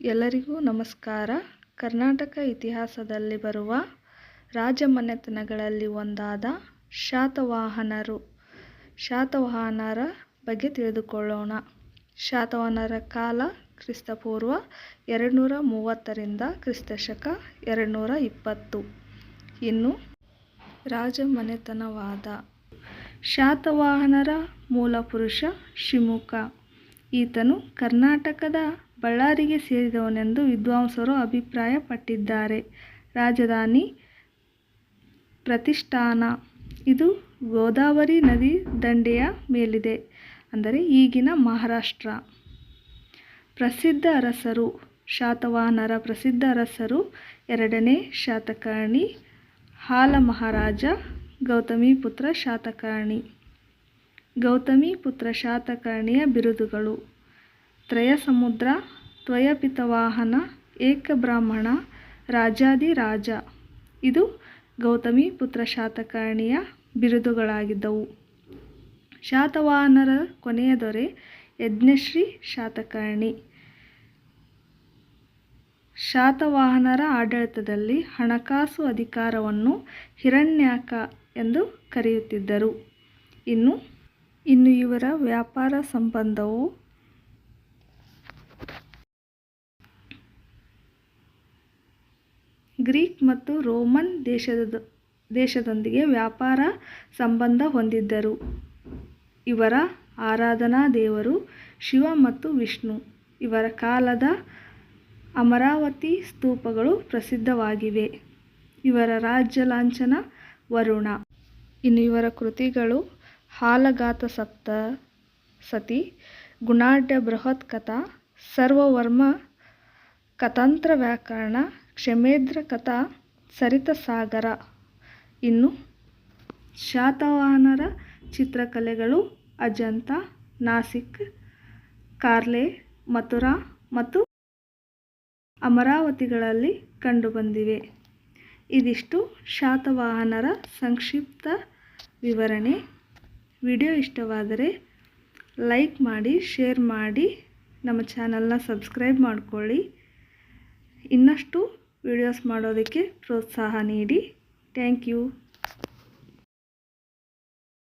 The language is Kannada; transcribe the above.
ಎಲ್ಲರಿಗೂ ನಮಸ್ಕಾರ. ಕರ್ನಾಟಕ ಇತಿಹಾಸದಲ್ಲಿ ಬರುವ ರಾಜಮನೆತನಗಳಲ್ಲಿ ಒಂದಾದ ಶಾತವಾಹನರು. ಶಾತವಾಹನರ ಬಗ್ಗೆ ತಿಳಿದುಕೊಳ್ಳೋಣ. ಶಾತವಾಹನರ ಕಾಲ ಕ್ರಿಸ್ತಪೂರ್ವ ಎರಡುನೂರ ಮೂವತ್ತರಿಂದ ಕ್ರಿಸ್ತಶಕ ಎರಡುನೂರ ಇಪ್ಪತ್ತು ಇನ್ನು ರಾಜಮನೆತನವಾದ ಶಾತವಾಹನರ ಮೂಲ ಪುರುಷ ಶಿಮುಖ ಈತನು ಕರ್ನಾಟಕದ ಬಳ್ಳಾರಿಗೆ ಸೇರಿದವನೆಂದು ವಿದ್ವಾಂಸರು ಅಭಿಪ್ರಾಯಪಟ್ಟಿದ್ದಾರೆ. ರಾಜಧಾನಿ ಪ್ರತಿಷ್ಠಾನ. ಇದು ಗೋದಾವರಿ ನದಿ ದಂಡೆಯ ಮೇಲಿದೆ, ಅಂದರೆ ಈಗಿನ ಮಹಾರಾಷ್ಟ್ರ. ಪ್ರಸಿದ್ಧ ಅರಸರು. ಶಾತವಾಹನರ ಪ್ರಸಿದ್ಧ ಅರಸರು. ಎರಡನೇ ಶಾತಕರ್ಣಿ. ಹಾಲ ಮಹಾರಾಜ ಗೌತಮಿಪುತ್ರ ಶಾತಕರ್ಣಿ. ಗೌತಮಿಪುತ್ರ ಶಾತಕರ್ಣಿಯ ಬಿರುದುಗಳು. ತ್ರಯಸಮುದ್ರ, ತ್ವಯಪಿತವಾಹನ, ಏಕಬ್ರಾಹ್ಮಣ ರಾಜಾದಿರಾಜ ಇದು ಗೌತಮಿ ಪುತ್ರ ಶಾತಕರ್ಣಿಯ ಬಿರುದುಗಳಾಗಿದ್ದವು. ಶಾತವಾಹನರ ಕೊನೆಯ ದೊರೆ ಯಜ್ಞಶ್ರೀ ಶಾತಕರ್ಣಿ. ಶಾತವಾಹನರ ಆಡಳಿತದಲ್ಲಿ ಹಣಕಾಸು ಅಧಿಕಾರವನ್ನು ಹಿರಣ್ಯಾಕ ಎಂದು ಕರೆಯುತ್ತಿದ್ದರು. ಇನ್ನು ಇನ್ನು ಇವರ ವ್ಯಾಪಾರ ಸಂಬಂಧವು? ಗ್ರೀಕ್ ಮತ್ತು ರೋಮನ್ ದೇಶದ ದೇಶದೊಂದಿಗೆ ವ್ಯಾಪಾರ ಸಂಬಂಧ ಹೊಂದಿದ್ದರು. ಇವರ ಆರಾಧನಾ ದೇವರು ಶಿವ ಮತ್ತು ವಿಷ್ಣು. ಇವರ ಕಾಲದ ಅಮರಾವತಿ ಸ್ತೂಪಗಳು ಪ್ರಸಿದ್ಧವಾಗಿವೆ. ಇವರ ರಾಜ್ಯ ಲಾಂಛನ ವರುಣ. ಇನ್ನು ಇವರ ಕೃತಿಗಳು ಹಾಲಗಾತ ಸಪ್ತ ಸತಿ ಗುಣಾಢ್ಯ ಬೃಹತ್ ಕಥಾ ಸರ್ವವರ್ಮ ಕತಂತ್ರ ವ್ಯಾಕರಣ ಕ್ಷಮೇಂದ್ರ ಕಥಾ ಸರಿತ ಸಾಗರ. ಇನ್ನು ಶಾತವಾಹನರ ಚಿತ್ರಕಲೆಗಳು ಅಜಂತ, ನಾಸಿಕ್, ಕಾರ್ಲೆ, ಮಥುರಾ ಮತ್ತು ಅಮರಾವತಿಗಳಲ್ಲಿ ಕಂಡುಬಂದಿವೆ. ಇದಿಷ್ಟು ಶಾತವಾಹನರ ಸಂಕ್ಷಿಪ್ತ ವಿವರಣೆ. ವಿಡಿಯೋ ಇಷ್ಟವಾದರೆ ಲೈಕ್ ಮಾಡಿ, ಶೇರ್ ಮಾಡಿ, ನಮ್ಮ ಚಾನಲ್ನ ಸಬ್ಸ್ಕ್ರೈಬ್ ಮಾಡಿಕೊಳ್ಳಿ. ಇನ್ನಷ್ಟು ವಿಡಿಯೋಸ್ ಮಾಡೋದಕ್ಕೆ ಪ್ರೋತ್ಸಾಹ ನೀಡಿ. Thank you.